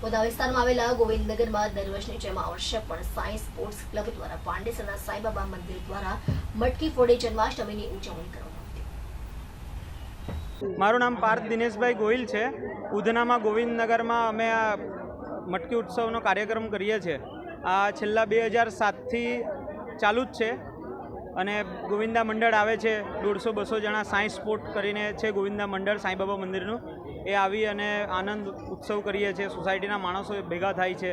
પોતા વિસ્તારમાં આવેલા ગોવિંદનગરમાં દર વર્ષની જેમ આ વર્ષે પણ સાયન્સ સ્પોર્ટ્સ ક્લબ દ્વારા પાંડેસરના સાંઈબાબા મંદિર દ્વારા મટકી ફોડે જન્માષ્ટમીની ઉજવણી કરવામાં આવી મારું નામ પાર્થ દિનેશભાઈ ગોહિલ છે. ઉધનામાં ગોવિંદનગરમાં અમે આ મટકી ઉત્સવનો કાર્યક્રમ કરીએ છીએ. આ છેલ્લા બે હજાર સાતથી ચાલુ જ છે. અને ગોવિંદા મંડળ આવે છે દોઢસો બસો જણા સાંઈ સ્પોર્ટ કરીને છે ગોવિંદા મંડળ સાંઈબાબા મંદિરનું. એ આવી અને આનંદ ઉત્સવ કરીએ છીએ. સોસાયટીના માણસો ભેગા થાય છે.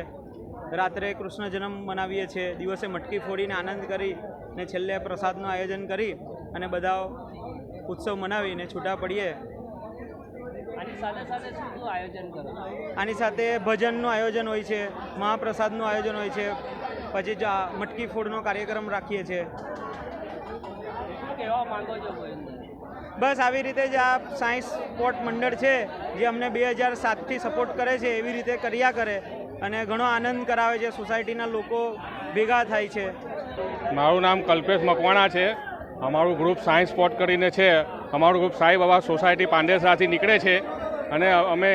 રાત્રે કૃષ્ણ જન્મ મનાવીએ છીએ. દિવસે મટકી ફોડીને આનંદ કરી ને છેલ્લે પ્રસાદનું આયોજન કરી અને બધા ઉત્સવ મનાવીને છૂટા પડીએ. સાથે આની સાથે ભજનનું આયોજન હોય છે મહાપ્રસાદનું આયોજન હોય છે. પછી મટકી ફોડનો કાર્યક્રમ રાખીએ છીએ. કહેવા માંગો છો બસ આવી રીતે જે આ સાયન્સ સ્પોર્ટ મંડળ છે જે અમને બે હજાર સાતથી સપોર્ટ કરે છે એવી રીતે કર્યા કરે. અને ઘણો આનંદ કરાવે છે સોસાયટીના લોકો ભેગા થાય છે. મારું નામ કલ્પેશ મકવાણા છે. અમારું ગ્રુપ સાયન્સ સ્પોર્ટ કરીને છે. અમારું ગ્રુપ સાંઈ બાબા સોસાયટી પાંડેસરાથી નીકળે છે. અને અમે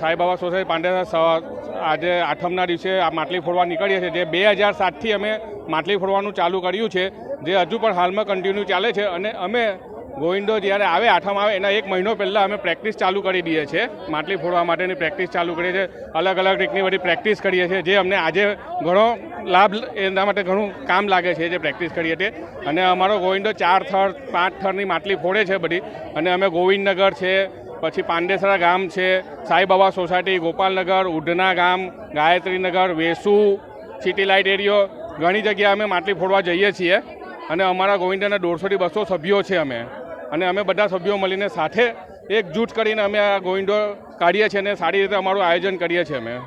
સાંઈ બાબા સોસાયટી પાંડેસરા આજે આઠમના દિવસે આ માટલી ફોડવા નીકળીએ છીએ. જે બે હજાર સાતથી અમે માટલી ફોડવાનું ચાલુ કર્યું છે, જે હજુ પણ હાલમાં કન્ટિન્યુ ચાલે છે અને અમે ગોવિંદો જ્યારે આવે આઠમ આવે, એના એક મહિનો પહેલાં અમે પ્રેક્ટિસ ચાલુ કરી દઈએ છીએ, માટલી ફોડવા માટેની પ્રેક્ટિસ ચાલુ કરીએ છીએ, અલગ અલગ રીતની બધી પ્રેક્ટિસ કરીએ છીએ, જે અમને આજે ઘણો લાભ એના માટે ઘણું કામ લાગે છે જે પ્રેક્ટિસ કરીએ છીએ. અને અમારો ગોવિંદો ચાર થર પાંચ થરની માટલી ફોડે છે બધી. અને અમે ગોવિંદનગર છે પછી પાંડેસરા ગામ છે, સાંઈબાબા સોસાયટી, ગોપાલનગર, ઉઢના ગામ, ગાયત્રીનગર, વેસુ, સિટી લાઇટ એરિયો, ઘણી જગ્યાએ અમે માટલી ફોડવા જઈએ છીએ. અને અમારા ગોવિંદાના દોઢસોથી બસો સભ્યો છે અમે. અને અમે બધા સભ્યો મળીને સાથે એકજૂટ કરીને અમે આ ગોવિંદો કાઢીએ છીએ અને સારી રીતે અમારું આયોજન કરીએ છીએ અમે.